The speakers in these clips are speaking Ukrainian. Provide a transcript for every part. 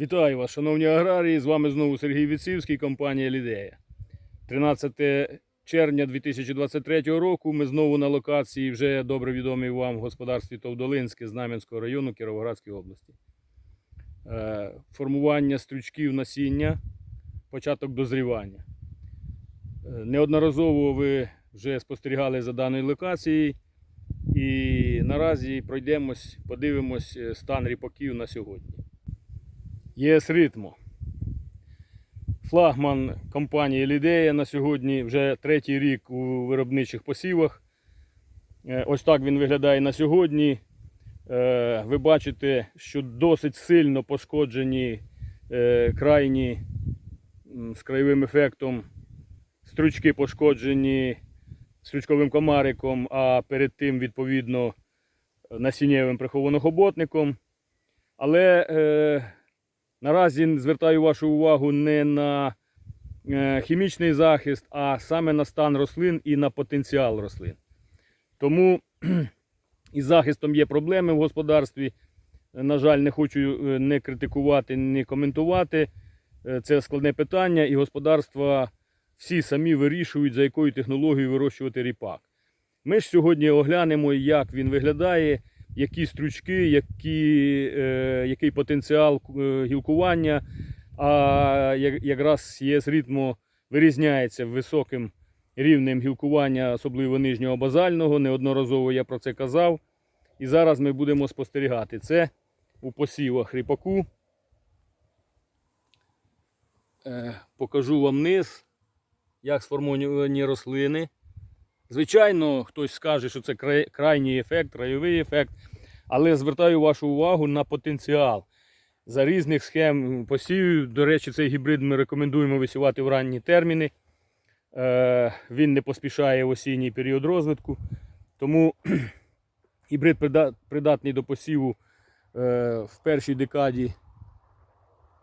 Вітаю вас, шановні аграрії. З вами знову Сергій Віцівський, компанія Лідея. 13 червня 2023 року ми знову на локації, вже добре відомій вам в господарстві Товдолинське Знам'янського району Кіровоградської області. Е, Формування стрючків насіння, початок дозрівання. Е, Неодноразово ви вже спостерігали за даною локацією. І наразі пройдемось, подивимось е, стан ріпаків на сьогодні. ЄС Ритмо. Флагман компанії Лідея на сьогодні вже третій рік у виробничих посівах. Е, Ось так він виглядає на сьогодні. Е, Ви бачите, що досить сильно пошкоджені е, крайні з краєвим ефектом. Стручки пошкоджені стручковим комариком, а перед тим, відповідно, насіннєвим прихованохоботником. Але наразі звертаю вашу увагу не на е, хімічний захист, а саме на стан рослин і на потенціал рослин. Тому із захистом є проблеми в господарстві. На жаль, не хочу е, не критикувати, не коментувати. Е, Це складне питання, і господарства всі самі вирішують, за якою технологією вирощувати ріпак. Ми ж сьогодні оглянемо, як він виглядає, які стручки, які, е, який потенціал е, гілкування. А якраз ЄС ритмо вирізняється високим рівнем гілкування, особливо нижнього базального. Неодноразово я про це казав. І зараз ми будемо спостерігати це у посівах ріпаку. Е, Покажу вам низ, як сформовані рослини. Звичайно, хтось скаже, що це крайній ефект, краєвий ефект, але звертаю вашу увагу на потенціал. За різних схем посівів, до речі, цей гібрид ми рекомендуємо висівати в ранні терміни. Е, Він не поспішає в осінній період розвитку. Тому гібрид придатний до посіву е, в першій декаді,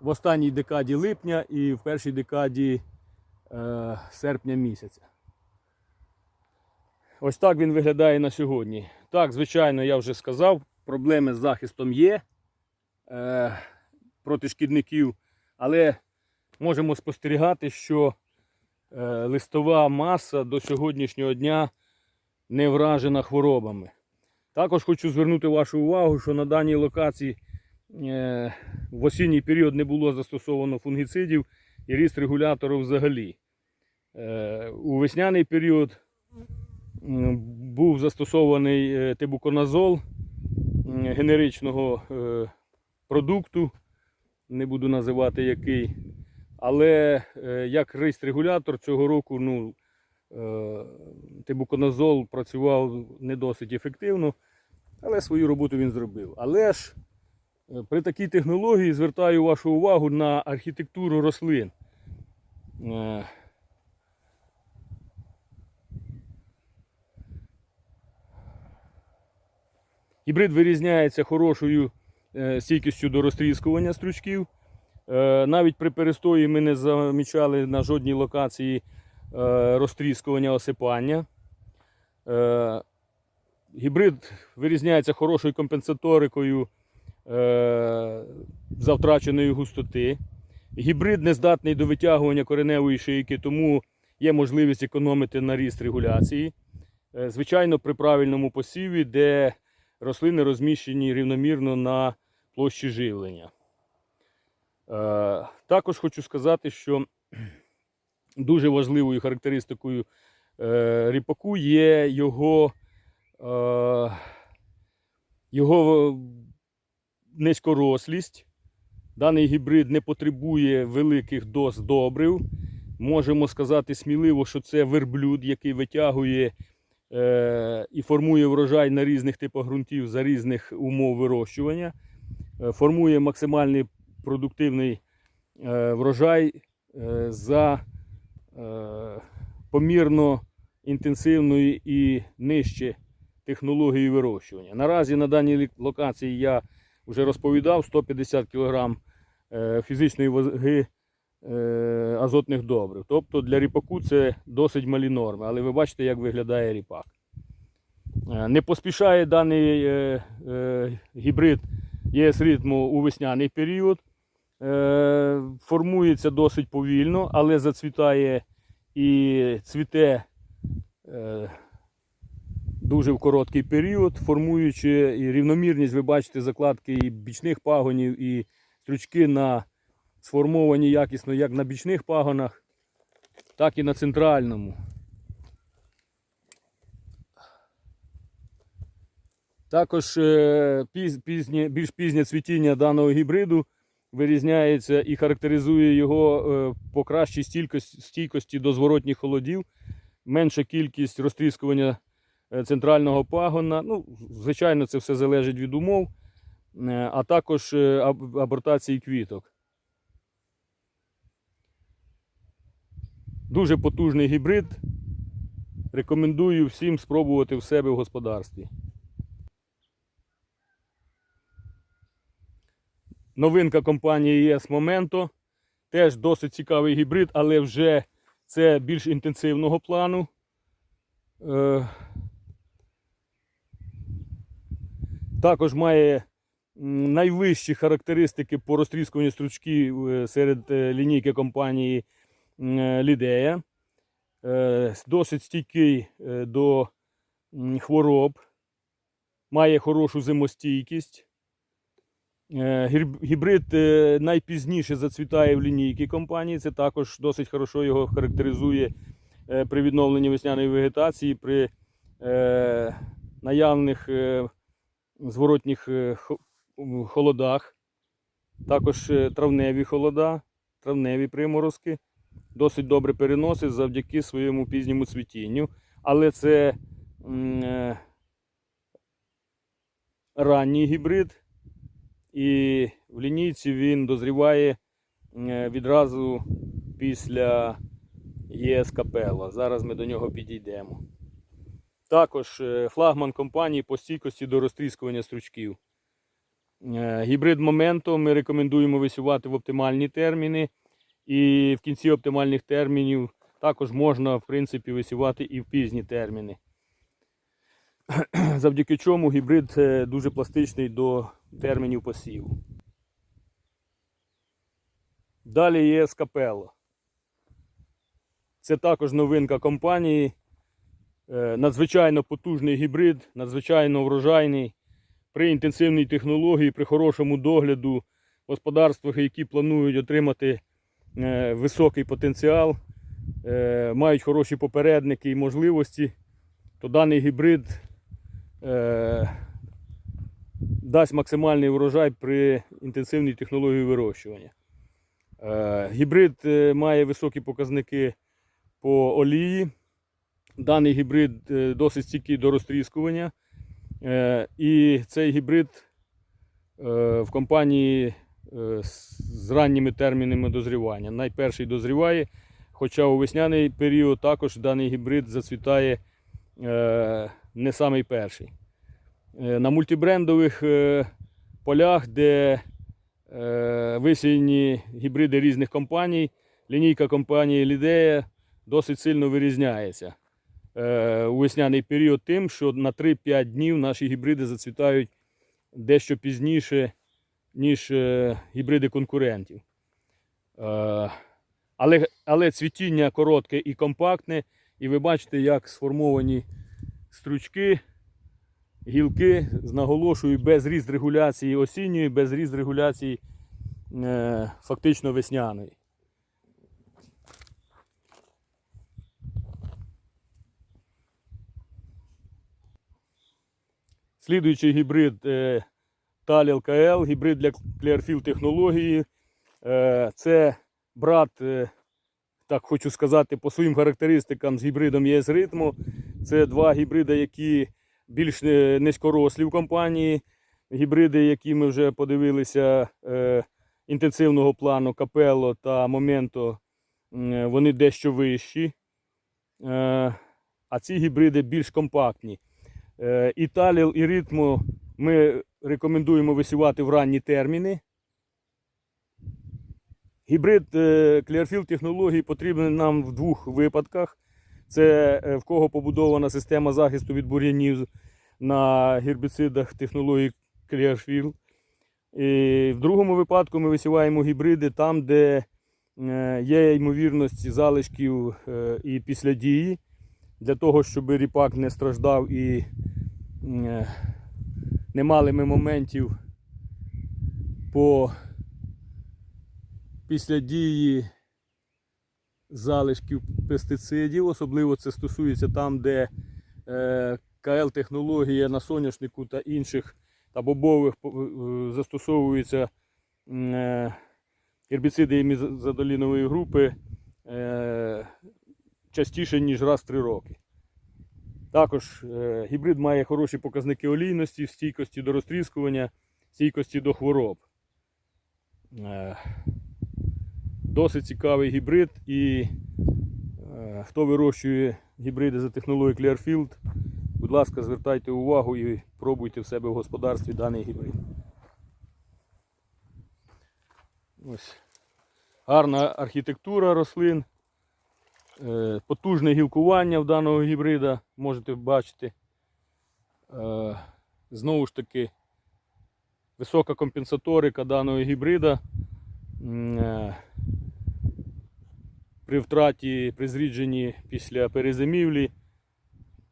в останній декаді липня і в першій декаді е, серпня місяця. Ось так він виглядає на сьогодні. Так, звичайно, я вже сказав, проблеми з захистом є е, проти шкідників, але можемо спостерігати, що е, листова маса до сьогоднішнього дня не вражена хворобами. Також хочу звернути вашу увагу, що на даній локації е, в осінній період не було застосовано фунгіцидів і ріст регуляторів взагалі. Е, у весняний період був застосований е, тибуконазол генеричного е, продукту, не буду називати який. Але е, як рейст-регулятор цього року ну, тибуконазол працював не досить ефективно, але свою роботу він зробив. Але ж при такій технології звертаю вашу увагу на архітектуру рослин. Гібрид вирізняється хорошою е, стійкістю до розтріскування стручків. Е, Навіть при перестої ми не замічали на жодній локації е, розтріскування осипання. Гібрид вирізняється хорошою компенсаторикою е, за втраченої густоти. Гібрид не здатний до витягування кореневої шийки, тому є можливість економити на ріст регуляції. Звичайно, при правильному посіві, де рослини розміщені рівномірно на площі живлення. Е, Також хочу сказати, що дуже важливою характеристикою е, ріпаку є його, е, його низькорослість. Даний гібрид не потребує великих доз добрив. Можемо сказати сміливо, що це верблюд, який витягує і формує врожай на різних типах ґрунтів за різних умов вирощування. Е, формує максимальний продуктивний е, врожай е, за е, помірно інтенсивної і нижче технології вирощування. Наразі на даній локації я вже розповідав 150 кг е, фізичної ваги е, азотних добрив. Тобто для ріпаку це досить малі норми, але ви бачите, як виглядає ріпак. Е, Не поспішає даний е, е, гібрид ЄС ритму у весняний період. Е, формується досить повільно, але зацвітає і цвіте е, дуже в короткий період, формуючи і рівномірність, ви бачите, закладки і бічних пагонів, і стручки на сформовані якісно як на бічних пагонах, так і на центральному. Також е, піз- пізнє, більш пізнє цвітіння даного гібриду вирізняється і характеризує його е, по кращій стійкості, стійкості до зворотніх холодів, менша кількість розтріскування е, центрального пагона. Ну, звичайно, це все залежить від умов, а також абортації квіток. Дуже потужний гібрид. Рекомендую всім спробувати в себе в господарстві. Новинка компанії ES Momento. Теж досить цікавий гібрид, але вже це більш інтенсивного плану. Е, Також має найвищі характеристики по розтріскуванню стручків е, серед е, лінійки компанії Лідея. Е, Досить стійкий е, до хвороб, має хорошу зимостійкість. Е, Гібрид е, найпізніше зацвітає в лінійки компанії. Це також досить хорошо його характеризує е, при відновленні весняної вегетації, при е, наявних е, зворотніх е, холодах. Також е, травневі холода, травневі приморозки. Досить добре переносить завдяки своєму пізньому цвітінню. Але це е, ранній гібрид. І в лінійці він дозріває е, відразу після ЄС Капелла. Зараз ми до нього підійдемо. Також е, флагман компанії по стійкості до розтріскування стручків. Гібрид Момento ми рекомендуємо висівати в оптимальні терміни. І в кінці оптимальних термінів також можна в принципі висівати і в пізні терміни. Завдяки чому гібрид е, дуже пластичний до термінів посіву. Далі є Скапелло. Це також новинка компанії. Е, Надзвичайно потужний гібрид, надзвичайно врожайний. При інтенсивній технології, при хорошому догляду господарствах, які планують отримати високий потенціал, е, мають хороші попередники і можливості, то даний гібрид е, дасть максимальний урожай при інтенсивній технології вирощування. Е, Гібрид е, має високі показники по олії. Даний гібрид е, досить стійкий до розтріскування. Е, І цей гібрид е, в компанії е, з з ранніми термінами дозрівання. Найперший дозріває, хоча у весняний період також даний гібрид зацвітає е, не самий перший. Е, На мультибрендових е, полях, де е, висіяні гібриди різних компаній, лінійка компанії Лідея досить сильно вирізняється е, у весняний період тим, що на 3-5 днів наші гібриди зацвітають дещо пізніше, ніж е, гібриди конкурентів. Е, але, але цвітіння коротке і компактне, і ви бачите, як сформовані стручки, гілки, наголошую, без ріст регуляції осінньої, без ріст регуляції е, фактично весняної. Слідуючий гібрид е, Таліл КЛ, гібрид для Clearfield технології. Е, це брат, е, так хочу сказати, по своїм характеристикам з гібридом ЄС ритму. Це два гібриди, які більш низькорослі в компанії. Гібриди, які ми вже подивилися е, інтенсивного плану Капелло та Моменто, вони дещо вищі. А ці гібриди більш компактні. І таліл, і ритму ми рекомендуємо висівати в ранні терміни. Гібрид е, Clearfield технології потрібен нам в двох випадках. Це е, в кого побудована система захисту від бур'янів на гербіцидах технології Clearfield. І в другому випадку ми висіваємо гібриди там, де е, є ймовірність залишків і після дії, для того, щоб ріпак не страждав і не мали ми моментів по після дії залишків пестицидів. Особливо це стосується там, де е, КЛ-технологія на соняшнику та інших та бобових е, застосовуються м, е, гербіциди імізодолінової групи е, частіше, ніж раз в 3 роки. Також е, гібрид має хороші показники олійності, стійкості до розтріскування, стійкості до хвороб. Е, Досить цікавий гібрид і е, хто вирощує гібриди за технологією Clearfield, будь ласка, звертайте увагу і пробуйте в себе в господарстві даний гібрид. Ось. Гарна архітектура рослин, потужне гілкування в даного гібрида, можете бачити. Е, Знову ж таки, висока компенсаторика даного гібрида. Е, При втраті, при зрідженні після перезимівлі,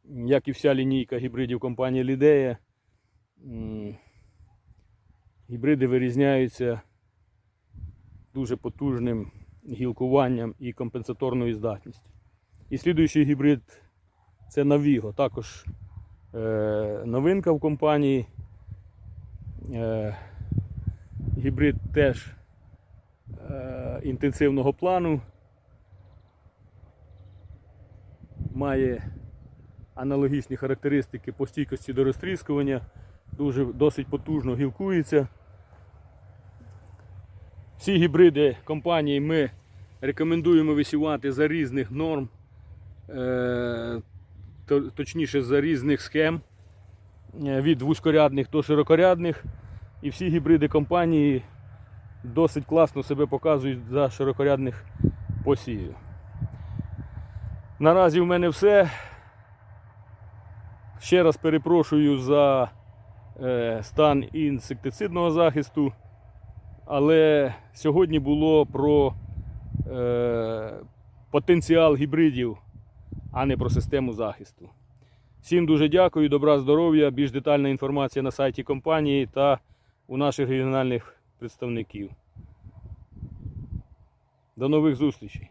як і вся лінійка гібридів компанії Лідея, гібриди вирізняються дуже потужним гілкуванням і компенсаторною здатністю. І слідуючий гібрид це Navigo, також е, новинка в компанії. Е, гібрид теж е, інтенсивного плану. Має аналогічні характеристики по стійкості до розтріскування, дуже досить потужно гілкується. Всі гібриди компанії ми рекомендуємо висівати за різних норм, е, точніше за різних схем е, від вузькорядних до широкорядних. І всі гібриди компанії досить класно себе показують за широкорядних посівів. Наразі в мене все. Ще раз перепрошую за е, стан інсектицидного захисту. Але сьогодні було про е, потенціал гібридів, а не про систему захисту. Всім дуже дякую, добра здоров'я. Більш детальна інформація на сайті компанії та у наших регіональних представників. До нових зустрічей!